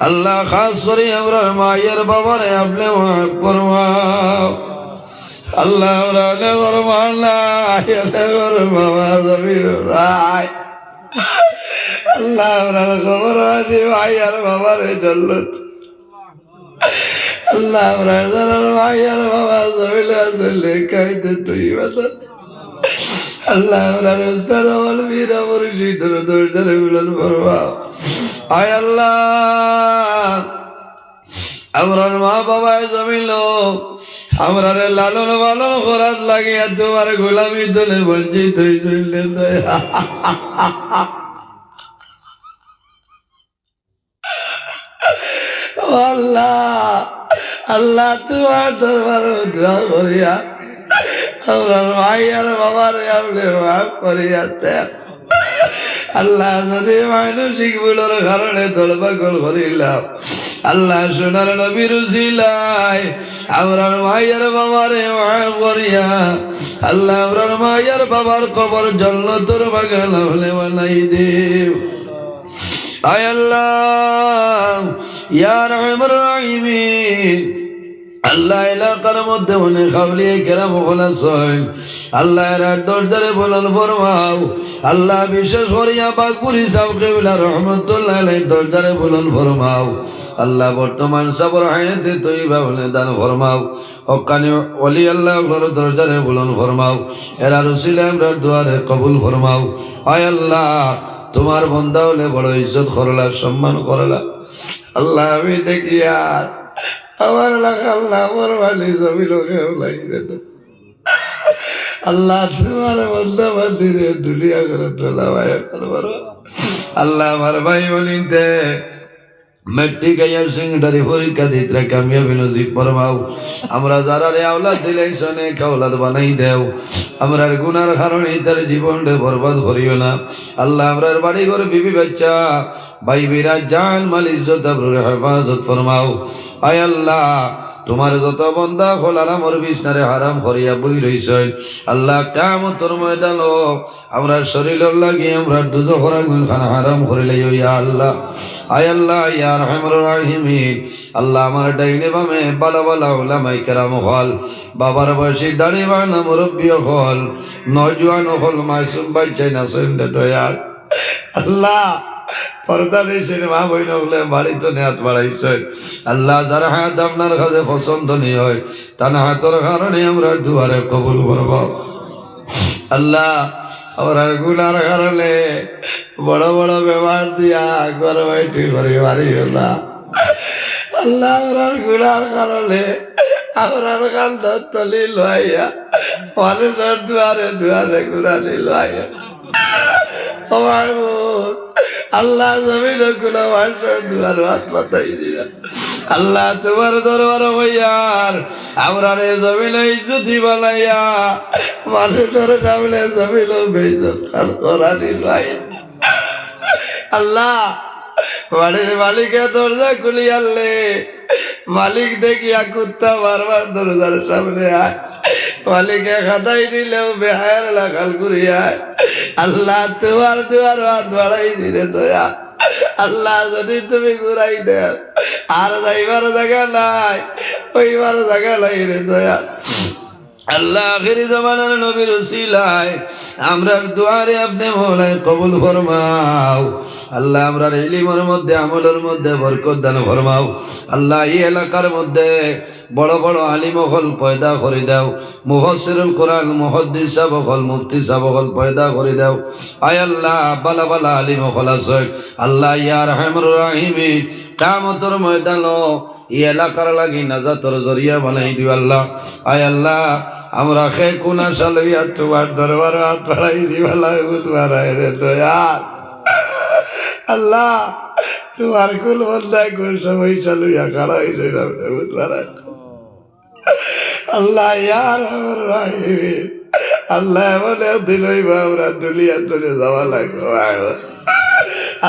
আল্লাহ, খাস করে আমরা মায়ের বাবারে আপনি করবাও আল্লাহ, আমরা করবান না বাবা জমির রায় আল্লাহ, আমরা খবর আছে ভাই আর বাবার জন্য আল্লাহ জানার ভাই আর বাবা জমিলে আসলে কাইতে তুই বাতা আল্লাহ, আমরা রস্তার বল বীরা পরিচি ধরে করবা আল্লাহ। আমরার মা বাবায় জমিল আমরার লালন পালন করার লাগে তোমার গোলামি দলে বঞ্চিত আল্লাহ আল্লাহ তোমার দরবার দোয়া করিয়া, আমরার ভাই আর বাবার করিয়া দেন আল্লাহ যদি মানসিক ভুলের কারণে দলবাগল করিলাম, আল্লাহ সোনার নবীর উসিলাই আমরার মায়ের বাবারে মাফ করিয়া, আল্লাহ আমরার মায়ের বাবার কবর জন্য তোর বাগান হলে বানাই দেব আয় আল্লাহ, ইয়া রহমান রাহিমিন। আল্লাহ এলাকার মধ্যে মনে খাবলিয়ে কেরাম খোলাস আল্লাহ এরা দরজারে বলান, ফরমাও আল্লাহ বিশেষ করিয়া বাগপুরি সাহ কেবলা রহমতুল্লাহ আলাই দরজারে বলন ফরমাও। আল্লাহ বর্তমান সাবর হায়াতে তৈবা বলে দান ফরমাও। হকানি অলি আল্লাহ দরজারে বলন ফরমাও। এরা রসিলে আমরা দুয়ারে কবুল ফরমাও। আয় আল্লাহ, তোমার বন্ধা হলে বড় ইজ্জত করলা, সম্মান করলা। আল্লাহ আমি দেখি আর আমার লাগা আল্লাহ আমার বাড়ি জমি লোকে লাগিয়ে তো আল্লাহ তোমার বন্ধা বান্দিরে দুলিয়া করে তোলা আল্লাহ আমার ভাই বলিতে, মেট্রিক সেকেন্ডারি পরীক্ষা দিতে আমরা আওলাদ বানাই দেও। গুনার কারণে তার জীবনটা বরবাদ করিও না। আল্লাহ আমরার বাড়ি ঘর বিবি বাচ্চা, ভাই বিরাজ জান, মাল হেফাজত ফরমাও। আয় আল্লাহ তোমার যত বন্দা হল আরামর বিছনারে হারাম করিয়া বই রইছ আল্লাহ কামতর ময়দান আমরা শরীর লাগি আমরা দুজো করা গুণ খানা হারাম করিলে আল্লাহ। আয় আল্লাহ ইয়ার রহমর রাহিমিন। আল্লাহ আমার ডাইনে বামে বালা বালা ওলামাই কেরাম হল। বাবার বয়সী দাড়ি বানা মুরব্বী হল। নজওয়ান হল মাসুম বাচ্চাই না সন্ধ্যে দয়াল। আল্লাহ পর্দা দিয়েছেন মা বই নগলে বাড়িতে নেহাত বাড়াইছে আল্লাহ যার হাত আপনার কাছে পছন্দ নেই হয়, তার হাতর কারণে আমরা দুয়ারে কবুল করব। আল্লাহ, আমরা গুলার কারণে বড় বড় ব্যবহার দিয়া ঘর বাইটি করে বাড়ি না। আল্লাহ আমরারগুলার কারণে আমরার কাল তলি লইয়া মানুষের দুয়ারে দুয়ারে ঘুরালি লইয়া। মাহমুদ আল্লাহ জমিনগুলো দুয়ার হাত পাতাই দিলা আল্লাহ তোমার দরবার হইয়ার আমরা রে জমিন ইজ্জতি বানাইয়া, মানুষের সামনে জমিন বেইজত খান করানি লাই আল্লাহ, বাড়ির মালিকে দরজা খুলি আনলে, মালিক দেখিয়া কুত্তা বারবার দরজার সামনে আয়। মালিকে খাতাই দিলেও বেহায়ের লাগাল করিয়ায় আল্লাহ তোমার তোমার হাত বাড়াই দিলে দয়া। আল্লাহ যদি তুমি ঘুরাই দেও আর যাইবার জায়গা নাই, ওইবার জায়গা নাই রে দয়া। আল্লাহ আখেরি জমানার নবীর উসিলায় আমরা দুয়ারে আপনি মৌলায় কবুল ফরমাও। আল্লাহ আমরা ইলিমের মধ্যে, আমলের মধ্যে বরকত দান ফরমাও। আল্লাহ এই এলাকার মধ্যে বড় বড় আলিম হল পয়দা করে দাও। মুহসিরুল কোরআন, মুহদ্দিস সাহেব হল, মুফতি সাহেব হল পয়দা করে দাও। আয় আল্লাহ, বালা বালা আলিম হল আছে আল্লাহ ইয়ার হেমর রাহিমি কামতর ময়দান ই এলাকার লাগি নাজাতর জরিয়া বানাই দিও আল্লাহ। আয় আল্লাহ আমরা খে কোনা সালইয়া তোমার দরবার হাত বাড়াই দিবালা বুধবার রে দয়াল। আল্লাহ, তোমার কুল বন্ধায় কোন সময় চালুয়া খাড়া হয়েছে বুধবার আল্লাহ ইয়ার আমার রাহিমি। আল্লাহ বলে দিলই আমরা দুলিয়া তুলে যাওয়া লাগবে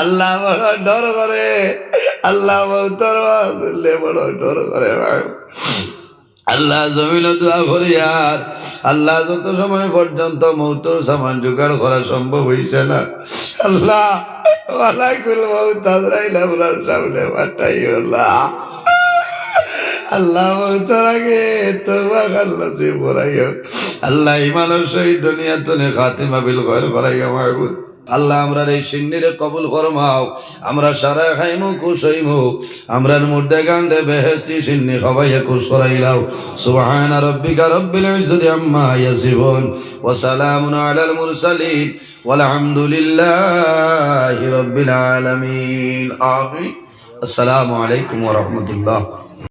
আল্লাহ, বড় ডর করে। আল্লাহ তোর বড় ডর করে আল্লাহ জমিন দোয়া আর আল্লাহ যত সময় পর্যন্ত মৌতর সামান জোগাড় করা সম্ভব হইছে না, আল্লাহ আল্লাহ। আল্লাহ ইমানের সহিত দুনিয়া তনে খাতিমা বিল ঘর করাইও, মাহবুদ। আল্লাহ, আমরা এই সিন্নিরে কবুল ফরমাও, আমরা সারা খাইমু খুশ হইমু আমরার মুর্দে গান্ডে বেহেস্তি সিন্নি সবাইয়া খুশ করাইলাও। সুবহান রব্বিকা রব্বিল ইজ্জতি আম্মা ইয়াসিফুন, ওয়া সালামুন আলাল মুরসালিন ওয়া আলহামদুলিল্লাহি রব্বিল আলামিন। আমিন। আসসালামু আলাইকুম ওয়া রাহমাতুল্লাহ।